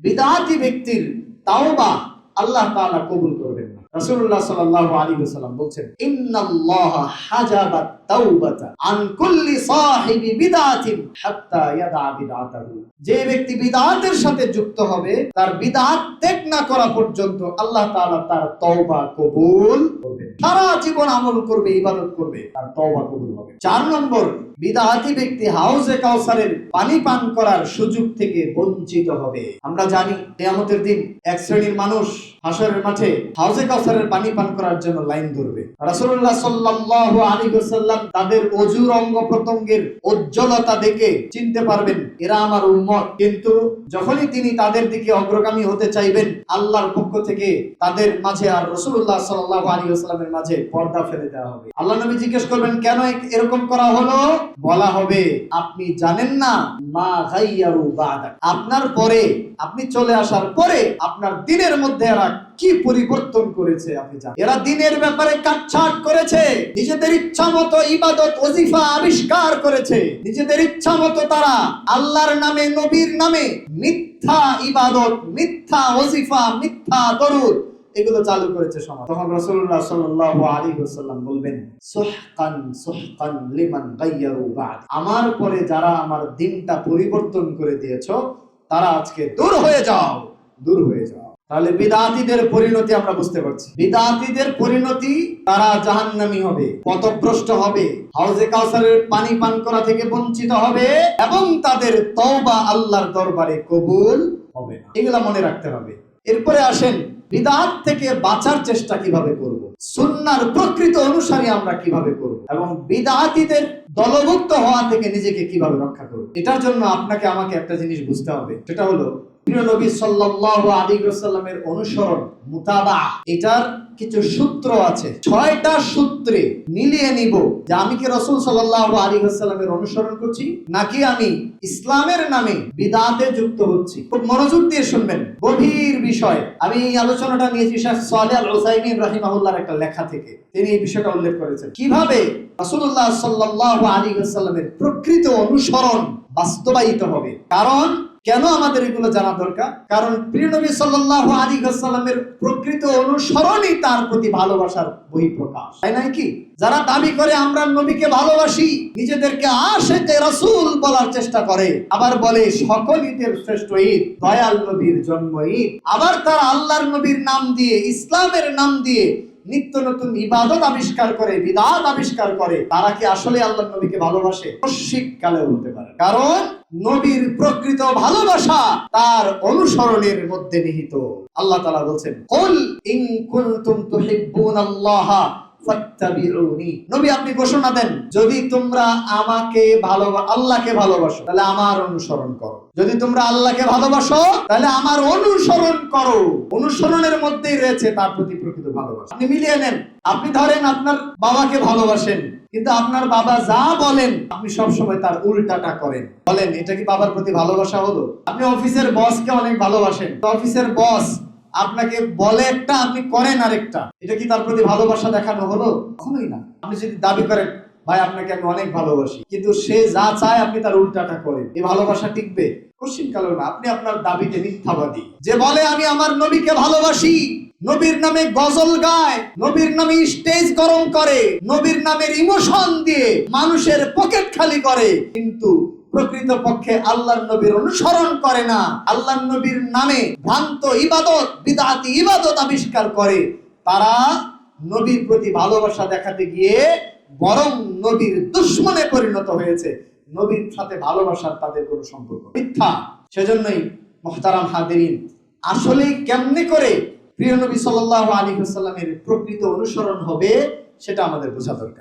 বিদাতি ব্যক্তির তাওবা আল্লাহ তাআলা কবুল করবেন না। রাসূলুল্লাহ সাল্লাল্লাহু আলাইহি ওয়াসাল্লাম বলছেন, ইন্নাল্লাহ হাজাবা যে ব্যক্তি সাথে যুক্ত হবে, তার ত্যাগ না করা পর্যন্ত আল্লাহ তার তওবা কবুল করবেন সারা জীবন আমল করবে, ইবাদত করবে, তার তওবা কবুল হবে। চার নম্বর বিদাহাতি ব্যক্তি কাউসারের পানি পান করার সুযোগ থেকে বঞ্চিত হবে। আমরা জানি, কিয়ামতের দিন এক শ্রেণির মানুষ হাসরের মাঠে হাউজে কাউসারের পানি পান করার জন্য লাইন ধরবে। রাসূলুল্লাহ সাল্লাল্লাহু আলাইহি ওয়াসাল্লাম তাদের অজুর অঙ্গ প্রত্যঙ্গের উজ্জ্বলতা দেখে চিনতে পারবেন, এরা আমার উম্মত। কিন্তু যখনই তিনি তাদের দিকে অগ্রগামী হতে চাইবেন, আল্লাহর পক্ষ থেকে তাদের মাঝে আর রাসূলুল্লাহ সাল্লাল্লাহু আলাইহি ওয়াসাল্লামের মাঝে পর্দা ফেলে দেওয়া হবে। আল্লাহ নবী জিজ্ঞেস করবেন, কেন এরকম করা হলো? বলা হবে, আপনি জানেন না, মা আপনার পরে, আপনি চলে আসার পরে, আপনার দিনের মধ্যে এরা কি পরিবর্তন করেছে আপনি জানেন? এরা দিনের ব্যাপারে কাটছাট করেছে, নিজেদের ইচ্ছা মতো ইবাদত, ওজিফা, আবিষ্কার করেছে। নিজেদের ইচ্ছা মতো তারা আল্লাহর নামে, নবীর নামে মিথ্যা ইবাদত, মিথ্যা ওজিফা, মিথ্যা দরুদ এগুলো চালু করেছে সমাজ। তখন রাসূলুল্লাহ সাল্লাল্লাহু আলাইহি ওয়াসাল্লাম বলবেন, সুহকান সুহকান লিমান গায়্যারু বাদ। আমার পরে যারা আমার দিনটা পরিবর্তন করে দিয়েছ, তারা আজকে দূর হয়ে যাও, দূর হয়ে যাও। তাহলে বিদাতিদের পরিণতি আমরা বুঝতে পারছি। বিদাতিদের পরিণতি তারা জাহান্নামী হবে, পথভ্রষ্ট হবে, হাউজে কাউসারের পানি পান করা থেকে বঞ্চিত হবে এবং তাদের তওবা আল্লাহর দরবারে কবুল হবে না। এগুলা মনে রাখতে হবে। এরপরে আসেন, বিদাত থেকে বাঁচার চেষ্টা কীভাবে করব? সুন্নার প্রকৃত অনুসারী আমরা কীভাবে করব? এবং বিদাতিদের দলভুক্ত হওয়া থেকে নিজেকে কীভাবে রক্ষা করব? এটার জন্য আপনাকে, আমাকে একটা জিনিস বুঝতে হবে। সেটা হলো প্রিয় নবী সাল্লাল্লাহু অনুসরণ মুতাবা এটার কিছু সূত্র আছে। ছয়টা সূত্রে মিলিয়ে যে আমি কি অনুসরণ করছি, নাকি আমি ইসলামের নামে বিদাতে যুক্ত হচ্ছি। খুব মনোযোগ দিয়ে শুনবেন, গভীর বিষয়। আমি এই আলোচনাটা নিয়েছি শেখ সালেহ আল উসাইমিন একটা লেখা থেকে। তিনি এই বিষয়টা উল্লেখ করেছেন। কীভাবে রাসূলুল্লাহ সাল্লাল্লাহু আলাইহি ওয়াসাল্লামের প্রকৃত অনুসরণ বাস্তবায়িত হবে? কারণ কেন আমাদের এগুলো জানা দরকার? কারণ প্রিয় নবী সাল্লাল্লাহু আলাইহি প্রকৃত অনুসরণই তার প্রতি ভালোবাসার বই প্রকাশ তাই নয় কি? যারা দাবি করে আমরা নবীকে ভালোবাসি, নিজেদেরকে আশেকে রাসূল বলার চেষ্টা করে। আবার বলে, সকল ঈদের শ্রেষ্ঠ ঈদ দয়াল নবীর জন্ম ঈদ। আবার তারা আল্লাহর নবীর নাম দিয়ে, ইসলামের নাম দিয়ে নিত্য নতুন ইবাদত আবিষ্কার করে বিদাত আবিষ্কার করে। তারা কি আসলে আল্লাহ নবীকে ভালোবাসে? শীতকালে হতে পারে কারণ নবীর প্রকৃত ভালোবাসা তার অনুসরণের মধ্যে নিহিত। আল্লাহ তালা বলছেন, কুল ইন নবী, আপনি ঘোষণা দেন, যদি তোমরা আমাকে আল্লাহকে ভালোবাসো, তাহলে আমার অনুসরণ করো। যদি তোমরা আল্লাহকে ভালোবাসো, তাহলে আমার অনুসরণ করো। অনুসরণের মধ্যেই রয়েছে তার প্রতি প্রকৃত ভালোবাসা। আপনি মিলিয়ে নেন। আপনি ধরেন আপনার বাবাকে ভালোবাসেন, কিন্তু আপনার বাবা যা বলেন, আপনি সবসময় তার উল্টাটা করেন। বলেন, এটা কি বাবার প্রতি ভালোবাসা হলো? আপনি অফিসের বসকে অনেক ভালোবাসেন। অফিসের বস আপনাকে বলে একটা, আপনি করেন আরেকটা। এটা কি তার প্রতি ভালোবাসা দেখানো হলো? কখনোই না। আপনি যদি দাবি করেন, ভাই, আপনাকে আমি অনেক ভালোবাসি। কিন্তু সে যা চায়, আপনি তার উল্টাটা করেন। এই ভালোবাসা টিকবে? কোশ্চিন কালো না। আপনি আপনার দাবিতে মিথ্যাবাদী। যে বলে, আমি আমার নবীকে ভালোবাসি। নবীর নামে গজল গায়, নবীর নামে স্টেজ গরম করে, নবীর নামের ইমোশন দিয়ে মানুষের পকেট খালি করে। কিন্তু প্রকৃত পক্ষে আল্লাহর নবীর অনুসরণ করে না। আল্লাহর নবীর নামে ভ্রান্ত ইবাদত, বিদাতি ইবাদত আবিষ্কার করে। তারা নবীর প্রতি ভালোবাসা দেখাতে গিয়ে বরং নবীর দুশ্মনে পরিণত হয়েছে। নবীর সাথে ভালোবাসার তাদের কোনো সম্পর্ক মিথ্যা। সেজন্যই মোহতারাম হাদিরিন আসলে কেমনে করে প্রিয় নবী সাল্লাল্লাহু আলাইহি ওয়াসাল্লামের প্রকৃত অনুসরণ হবে, সেটা আমাদের বোঝা দরকার।